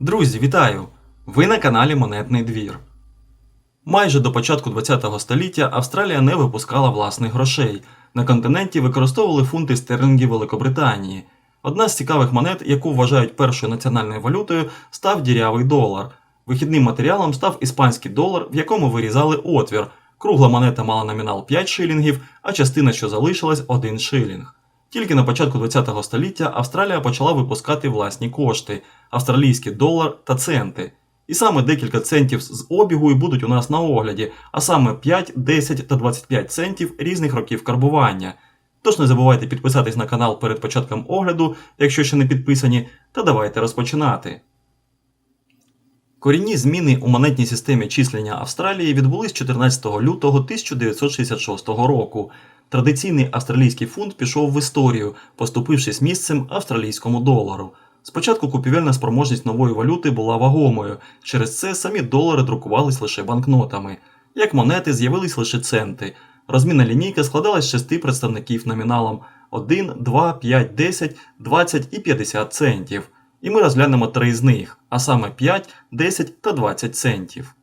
Друзі, вітаю! Ви на каналі Монетний двір. Майже до початку ХХ століття Австралія не випускала власних грошей. На континенті використовували фунти стерлінгів Великобританії. Одна з цікавих монет, яку вважають першою національною валютою, став дірявий долар. Вихідним матеріалом став іспанський долар, в якому вирізали отвір. Кругла монета мала номінал 5 шилінгів, а частина, що залишилась, 1 шилінг. Тільки на початку ХХ століття Австралія почала випускати власні кошти австралійський долар та центи. І саме декілька центів з обігу і будуть у нас на огляді, а саме 5, 10 та 25 центів різних років карбування. Тож не забувайте підписатись на канал перед початком огляду, якщо ще не підписані, та давайте розпочинати. Корінні зміни у монетній системі числення Австралії відбулись 14 лютого 1966 року. Традиційний австралійський фунт пішов в історію, поступившись місцем австралійському долару. Спочатку купівельна спроможність нової валюти була вагомою, через це самі долари друкувались лише банкнотами. Як монети з'явились лише центи. Розмінна лінійка складалась з шести представників номіналом 1, 2, 5, 10, 20 і 50 центів. І ми розглянемо три з них, а саме 5, 10 та 20 центів.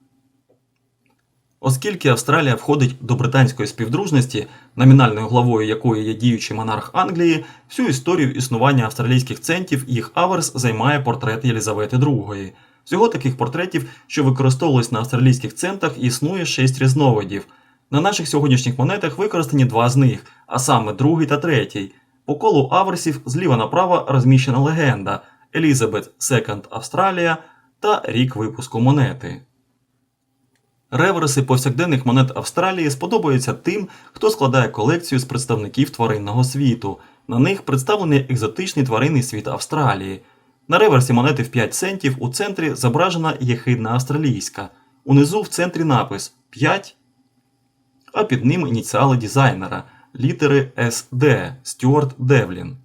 Оскільки Австралія входить до британської співдружності, номінальною главою якої є діючий монарх Англії, всю історію існування австралійських центів їх аверс займає портрет Єлізавети II. Всього таких портретів, що використовувались на австралійських центах, існує 6 різновидів. На наших сьогоднішніх монетах використані два з них, а саме другий та третій. По колу аверсів зліва направо розміщена легенда Елізабет II Австралія та рік випуску монети. Реверси повсякденних монет Австралії сподобаються тим, хто складає колекцію з представників тваринного світу. На них представлений екзотичний тваринний світ Австралії. На реверсі монети в 5 центів у центрі зображена єхидна австралійська. Унизу в центрі напис 5, а під ним ініціали дизайнера літери SD Стюарт Девлін.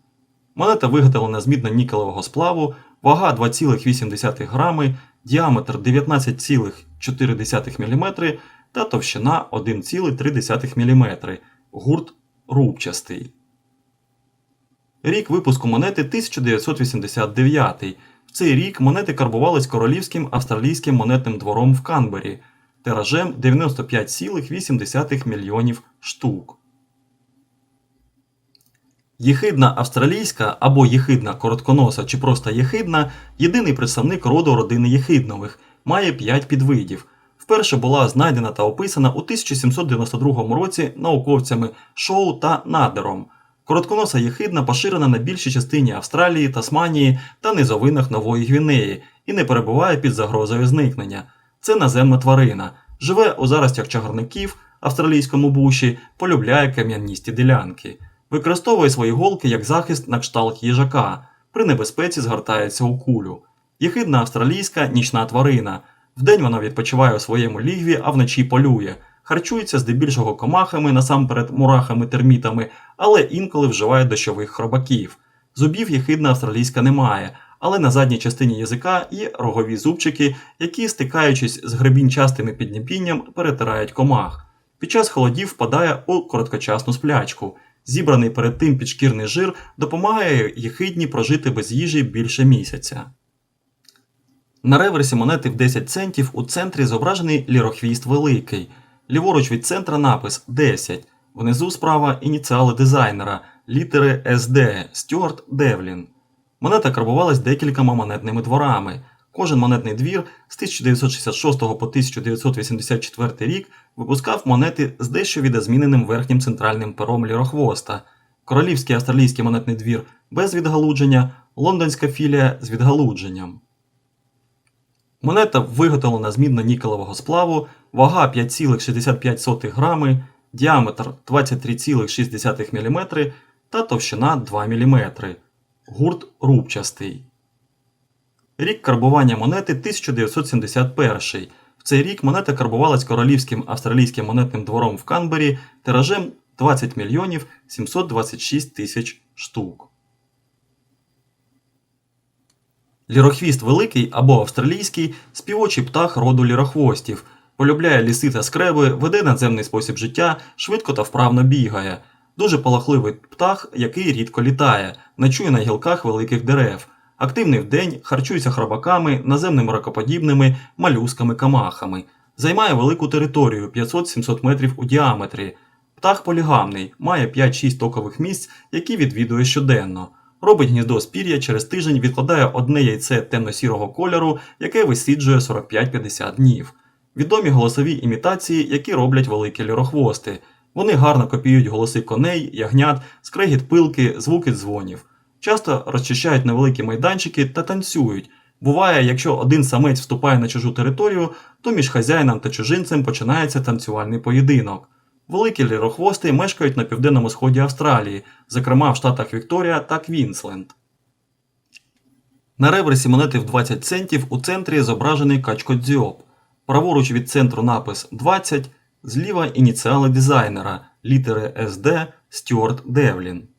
Монета виготовлена з мідно-нікелевого сплаву, вага 2,8 грами, діаметр 19,4 мм та товщина 1,3 мм. Гурт рубчастий. Рік випуску монети 1989. В цей рік монети карбувались королівським австралійським монетним двором в Канбері тиражем 95,8 мільйонів штук. Єхидна австралійська або єхидна коротконоса чи просто єхидна єдиний представник роду родини єхиднових, має 5 підвидів. Вперше була знайдена та описана у 1792 році науковцями Шоу та Надером. Коротконоса єхидна поширена на більшій частині Австралії, Тасманії та низовинах Нової Гвінеї і не перебуває під загрозою зникнення. Це наземна тварина, живе у заростях чагарників, австралійському буші, полюбляє кам'яністі ділянки. Використовує свої голки як захист на кшталт їжака, при небезпеці згортається у кулю. Єхидна австралійська нічна тварина. Вдень вона відпочиває у своєму лігві, а вночі полює. Харчується здебільшого комахами, насамперед мурахами, термітами, але інколи вживає дощових хробаків. Зубів єхидна австралійська немає, але на задній частині язика є рогові зубчики, які, стикаючись з гребінчастими підніпінням, перетирають комах. Під час холодів впадає у короткочасну сплячку. Зібраний перед тим підшкірний жир допомагає єхидні прожити без їжі більше місяця. На реверсі монети в 10 центів у центрі зображений лірохвіст великий. Ліворуч від центра напис 10. Внизу справа ініціали дизайнера літери SD Стюарт Девлін. Монета карбувалась декількома монетними дворами. Кожен монетний двір з 1966 по 1984 рік випускав монети з дещо відозміненим верхнім центральним пером лірохвоста, Королівський австралійський монетний двір без відгалудження, лондонська філія з відгалудженням. Монета виготовлена з мідно-нікелевого сплаву, вага 5,65 грами, діаметр 23,6 мм та товщина 2 мм. Гурт рубчастий. Рік карбування монети 1971. В цей рік монета карбувалась королівським австралійським монетним двором в Канбері тиражем 20 мільйонів 726 тисяч штук. Лірохвіст великий або австралійський співочий птах роду лірохвостів. Полюбляє ліси та скреби, веде надземний спосіб життя, швидко та вправно бігає. Дуже полохливий птах, який рідко літає, ночує на гілках великих дерев. Активний вдень, харчується хробаками, наземними ракоподібними, малюсками, камахами. Займає велику територію 500-700 метрів у діаметрі. Птах полігамний, має 5-6 токових місць, які відвідує щоденно. Робить гніздо з пір'я через тиждень відкладає одне яйце темно-сірого кольору, яке висіджує 45-50 днів. Відомі голосові імітації, які роблять великі лірохвости. Вони гарно копіюють голоси коней, ягнят, скрегіт пилки, звуки дзвонів. Часто розчищають невеликі майданчики та танцюють. Буває, якщо один самець вступає на чужу територію, то між хазяїном та чужинцем починається танцювальний поєдинок. Великі лірохвости мешкають на південному сході Австралії, зокрема в штатах Вікторія та Квінсленд. На реверсі монети в 20 центів у центрі зображений качкодзьоб. Праворуч від центру напис 20, зліва ініціали дизайнера, літери SD Стюарт Девлін.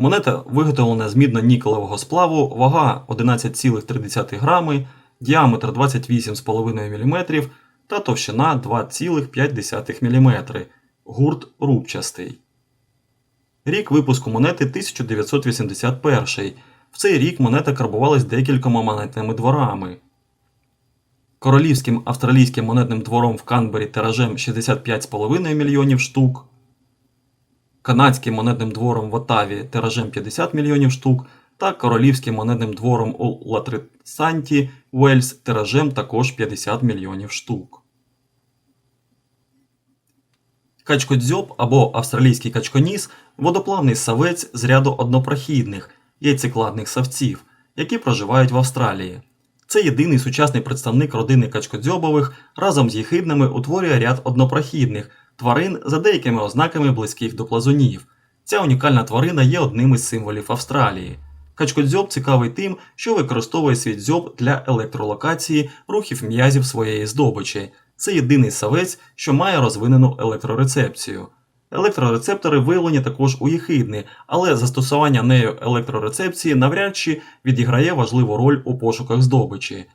Монета виготовлена з мідно-нікелевого сплаву, вага 11,3 грами, діаметр 28,5 мм та товщина 2,5 мм. Гурт рубчастий. Рік випуску монети 1981. В цей рік монета карбувалась декількома монетними дворами. Королівським австралійським монетним двором в Канбері тиражем 65,5 мільйонів штук. Канадським монетним двором в Отаві тиражем 50 мільйонів штук та королівським монетним двором у Латрисанті Уельс тиражем також 50 мільйонів штук. Качкодзьоб або австралійський качконіс водоплавний савець з ряду однопрохідних яйцекладних савців, які проживають в Австралії. Це єдиний сучасний представник родини качкодзьобових разом з їхидними утворює ряд однопрохідних тварин за деякими ознаками близьких до плазунів. Ця унікальна тварина є одним із символів Австралії. Качкодзьоб цікавий тим, що використовує свій дзьоб для електролокації рухів м'язів своєї здобичі. Це єдиний савець, що має розвинену електрорецепцію. Електрорецептори виявлені також у їхидни, але застосування нею електрорецепції навряд чи відіграє важливу роль у пошуках здобичі.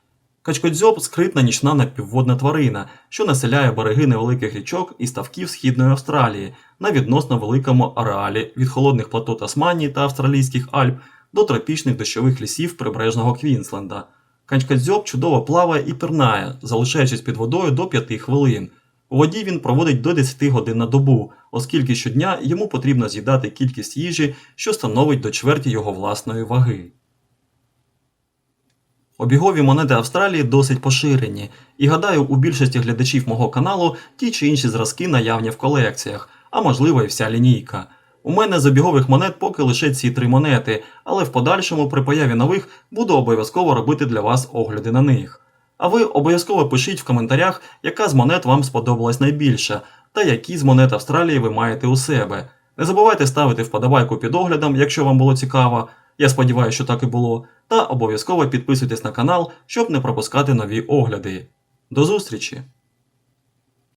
Качкодзьоб скритна нічна напівводна тварина, що населяє береги невеликих річок і ставків Східної Австралії на відносно великому ареалі від холодних плато Тасманії та австралійських Альп до тропічних дощових лісів прибережного Квінсленда. Качкодзьоб чудово плаває і пірнає, залишаючись під водою до 5 хвилин. У воді він проводить до 10 годин на добу, оскільки щодня йому потрібно з'їдати кількість їжі, що становить до чверті його власної ваги. Обігові монети Австралії досить поширені, і гадаю, у більшості глядачів мого каналу ті чи інші зразки наявні в колекціях, а можливо і вся лінійка. У мене з обігових монет поки лише ці три монети, але в подальшому при появі нових буду обов'язково робити для вас огляди на них. А ви обов'язково пишіть в коментарях, яка з монет вам сподобалась найбільше, та які з монет Австралії ви маєте у себе. Не забувайте ставити вподобайку під оглядом, якщо вам було цікаво. Я сподіваюся, що так і було. Та обов'язково підписуйтесь на канал, щоб не пропускати нові огляди. До зустрічі!